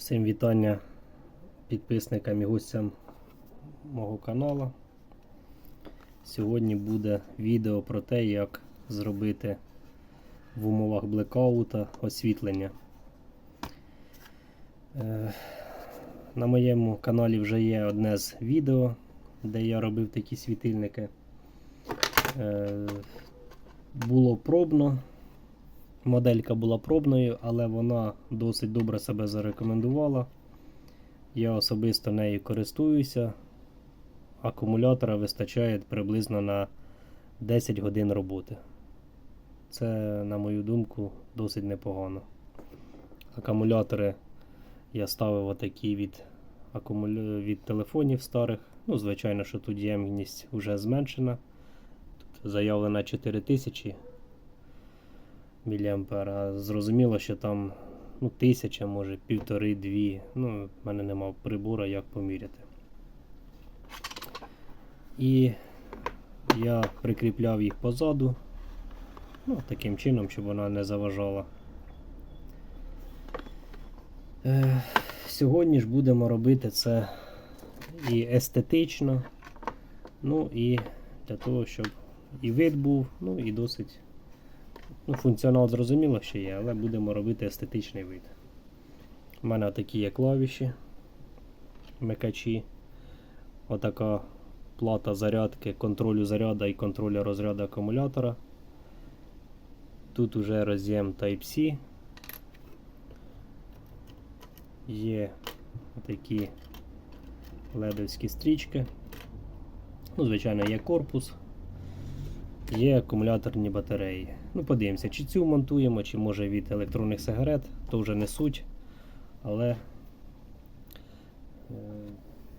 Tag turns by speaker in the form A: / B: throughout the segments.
A: Всім вітання підписникам і гостям мого каналу. Сьогодні буде відео про те, як зробити в умовах блекаута освітлення. Е, На моєму каналі вже є одне з відео, де я робив такі світильники. Е, Було пробно, Моделька була пробною, але вона досить добре себе зарекомендувала. Я особисто нею користуюся. Акумулятора вистачає приблизно на 10 годин роботи. Це, на мою думку, досить непогано. Акумулятори я ставив отакі від, акумулю... від телефонів старих. Ну, звичайно, що тут ємність вже зменшена. Тут заявлена 4000 міліампер. Зрозуміло, що там ну, тисяча, може, півтори-дві. Ну, в мене нема прибору, як поміряти. І я прикріпляв їх позаду. Ну, таким чином, щоб вона не заважала. Е, сьогодні ж будемо робити це і естетично, ну і для того, щоб і вид був, ну і досить Ну, функціонал зрозуміло, що є, але будемо робити естетичний вид. У мене такі є клавіші, микачі. Отака плата зарядки, контролю заряду і контролю розряду акумулятора. Тут уже роз'єм Type-C. Є такі ледовські стрічки. Ну, Звичайно, є корпус, є акумуляторні батареї. Ну, подивимося, чи цю монтуємо, чи може від електронних сигарет, то вже не суть. Але е,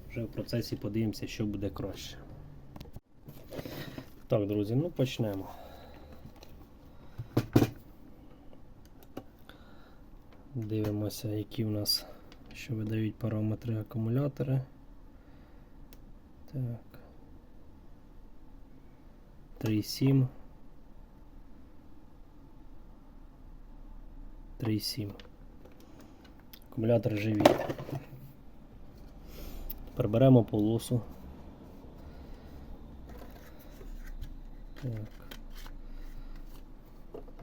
A: вже в процесі подивимося, що буде краще. Так, друзі, ну почнемо. Дивимося, які в нас що видають параметри акумулятори. Так. 3,7. 3,7. Акумулятор живі. Тепер беремо полосу. Так.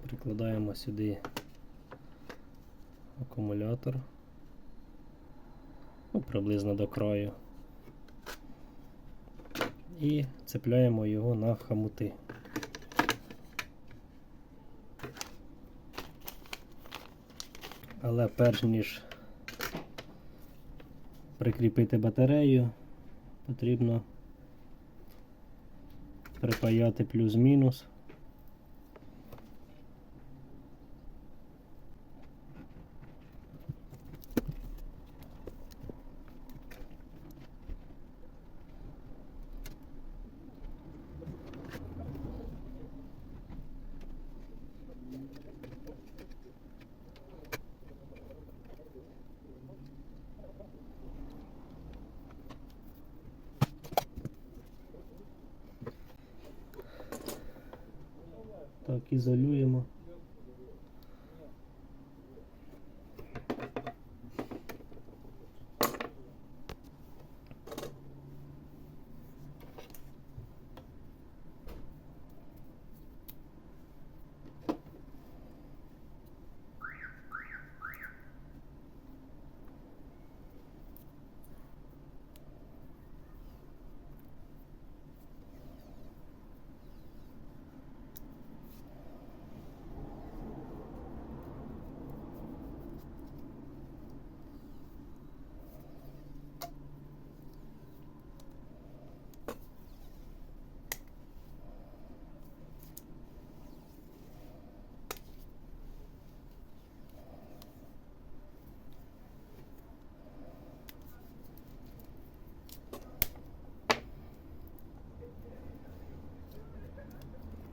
A: Прикладаємо сюди акумулятор. Ну, приблизно до краю. І цепляємо його на хамути. Але перш ніж прикріпити батарею, потрібно припаяти плюс-мінус. Так, ізолюємо.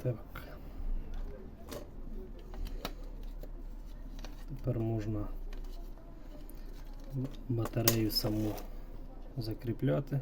A: Так. Тепер можна батарею саму закріпляти.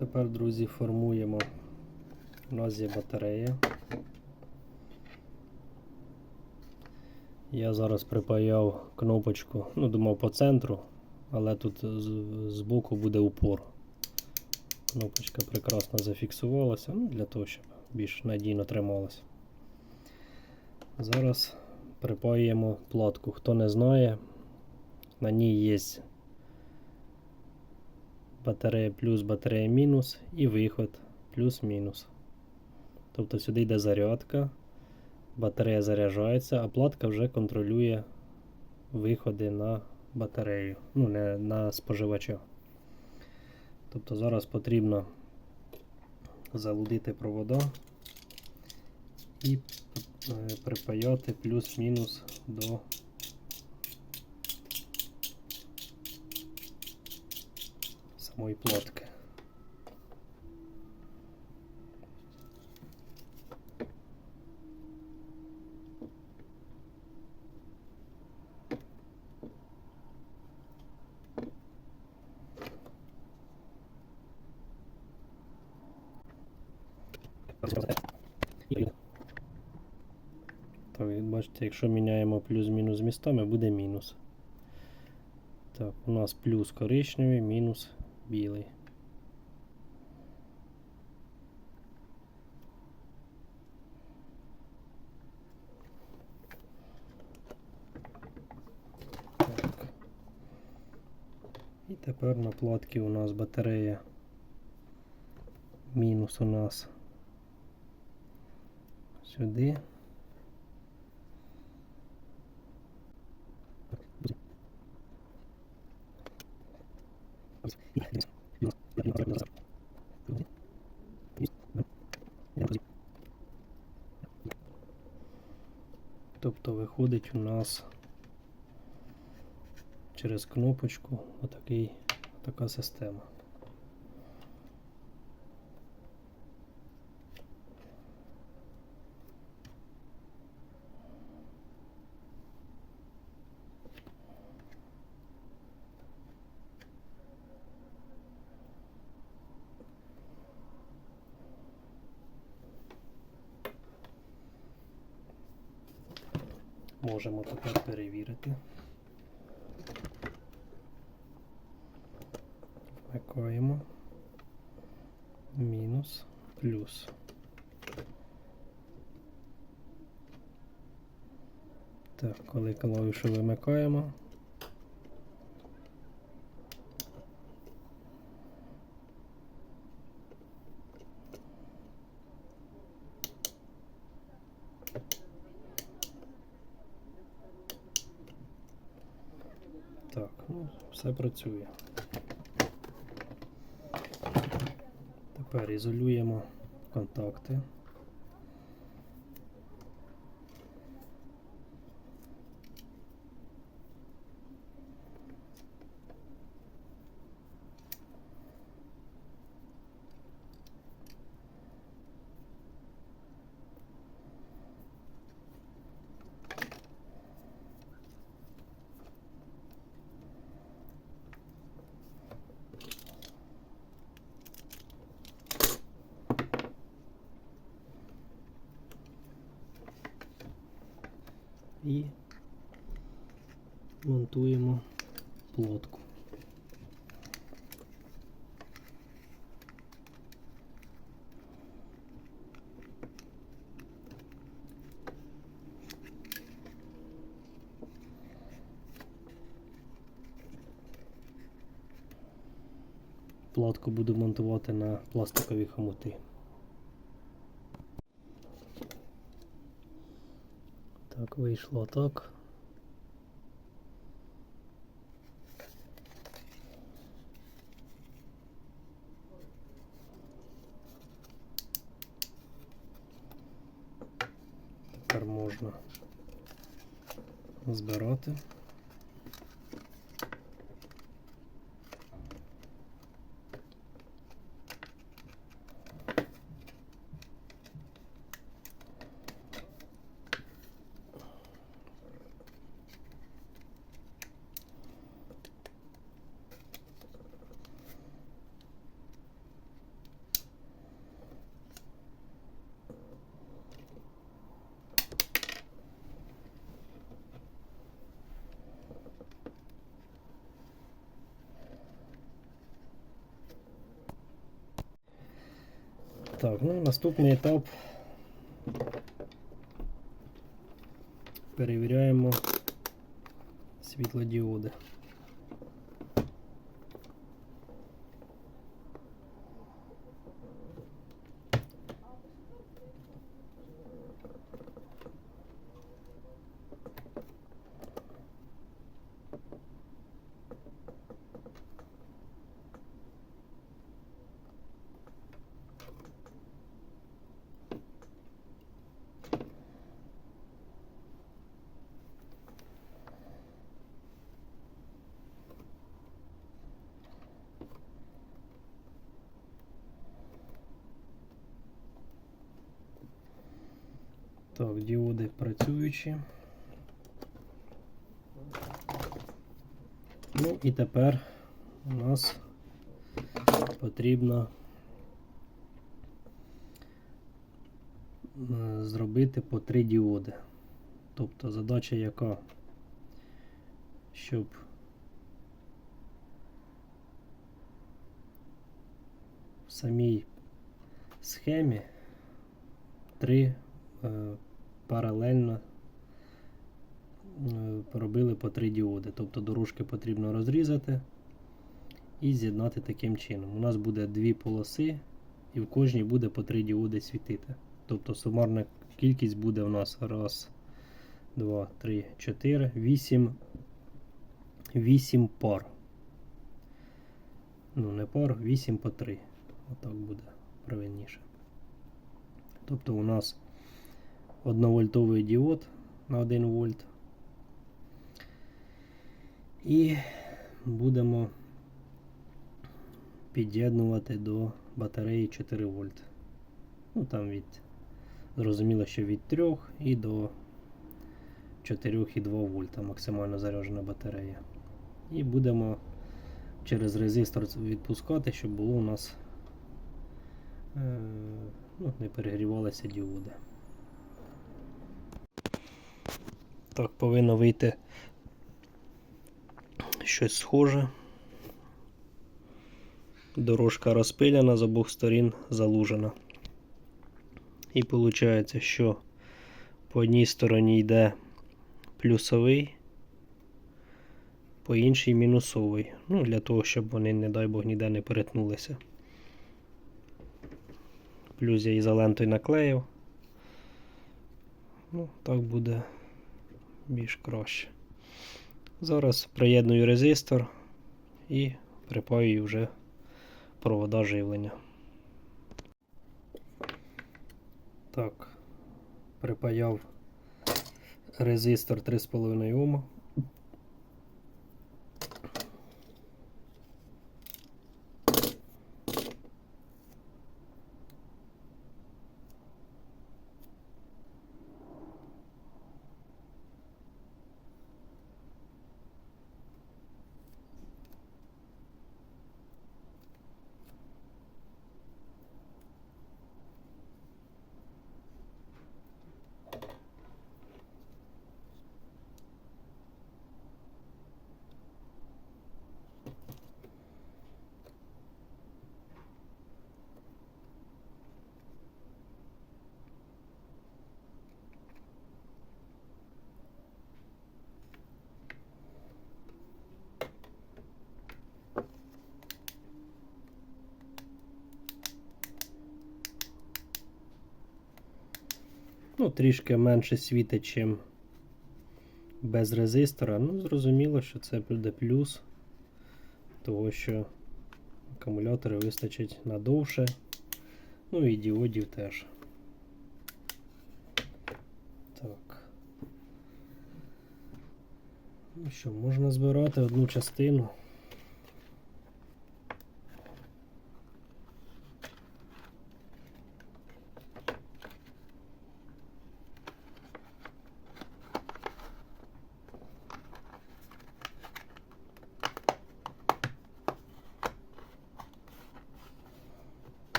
A: Тепер, друзі, формуємо. У нас є батарея. Я зараз припаяв кнопочку, ну, думав по центру, але тут збоку буде упор. Кнопочка прекрасно зафіксувалася, ну, для того, щоб більш надійно трималася. Зараз припаюємо платку. Хто не знає, на ній є батарея плюс, батарея мінус і виход плюс-мінус. Тобто сюди йде зарядка, батарея заряджається, а платка вже контролює виходи на батарею, ну не на споживача. Тобто зараз потрібно залудити провода і е, припаяти плюс-мінус до самої платки. Так, бачите, якщо міняємо плюс-мінус містами, буде мінус. Так, у нас плюс коричневий, мінус білий. І тепер на платці у нас батарея. Мінус у нас сюди. Тобто виходить у нас через кнопочку отакий, така система. Можемо тепер перевірити. Вмикаємо. Мінус, плюс. Так, коли клавішу вимикаємо. Так, ну, все працює. Тепер ізолюємо контакти. І монтуємо плотку. Платку буду монтувати на пластикові хомути. Так, вийшло так. Тепер можна збирати. Так, ну наступний етап. Перевіряємо світлодіоди. Так, діоди працюючі. Ну і тепер у нас потрібно е, зробити по три діоди. Тобто задача яка? Щоб в самій схемі три е, паралельно е, робили по три діоди. Тобто дорожки потрібно розрізати і з'єднати таким чином. У нас буде дві полоси, і в кожній буде по три діоди світити. Тобто сумарна кількість буде у нас раз, два, три, чотири, вісім. Вісім пар. Ну, не пар, 8 по 3. Отак буде правильніше. Тобто у нас 1 вольтовий діод на 1 вольт. І будемо під'єднувати до батареї 4 вольт. Ну там від, зрозуміло, що від 3 і до 4,2 вольта максимально заряджена батарея. І будемо через резистор відпускати, щоб було у нас е, ну, не перегрівалися діоди. Так, повинно вийти щось схоже. Дорожка розпиляна з обох сторін залужена. І виходить, що по одній стороні йде плюсовий, по іншій мінусовий. Ну, для того, щоб вони, не дай Бог, ніде не перетнулися. Плюс я ізолентою наклеїв. Ну, так буде більш краще. Зараз приєдную резистор і припаю вже провода живлення. Так, припаяв резистор 3,5 Ома. Ну, трішки менше світить, чим без резистора. Ну, зрозуміло, що це буде плюс, того що акумулятори вистачить надовше. Ну і діодів теж. Так. Ну що, можна збирати одну частину.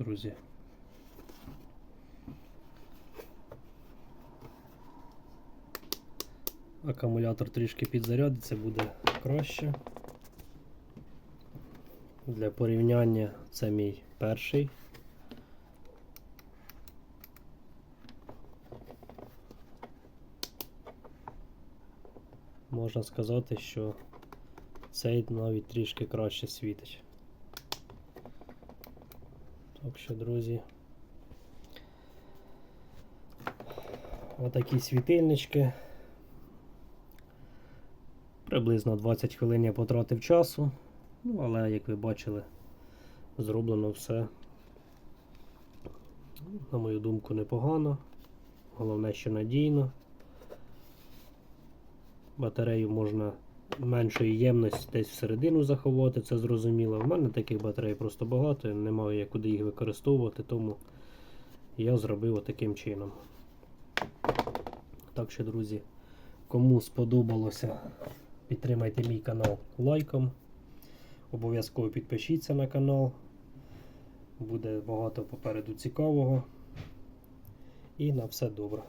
A: Друзі. Акумулятор трішки підзарядиться, буде краще. Для порівняння це мій перший. Можна сказати, що цей навіть трішки краще світить. Так що, друзі, отакі світильнички. Приблизно 20 хвилин я потратив часу. Ну, але, як ви бачили, зроблено все, на мою думку, непогано. Головне, що надійно. Батарею можна меншої ємності десь всередину заховати, це зрозуміло. В мене таких батарей просто багато, не маю я куди їх використовувати, тому я зробив отаким чином. Так що, друзі, кому сподобалося, підтримайте мій канал лайком. Обов'язково підпишіться на канал. Буде багато попереду цікавого. І на все добре.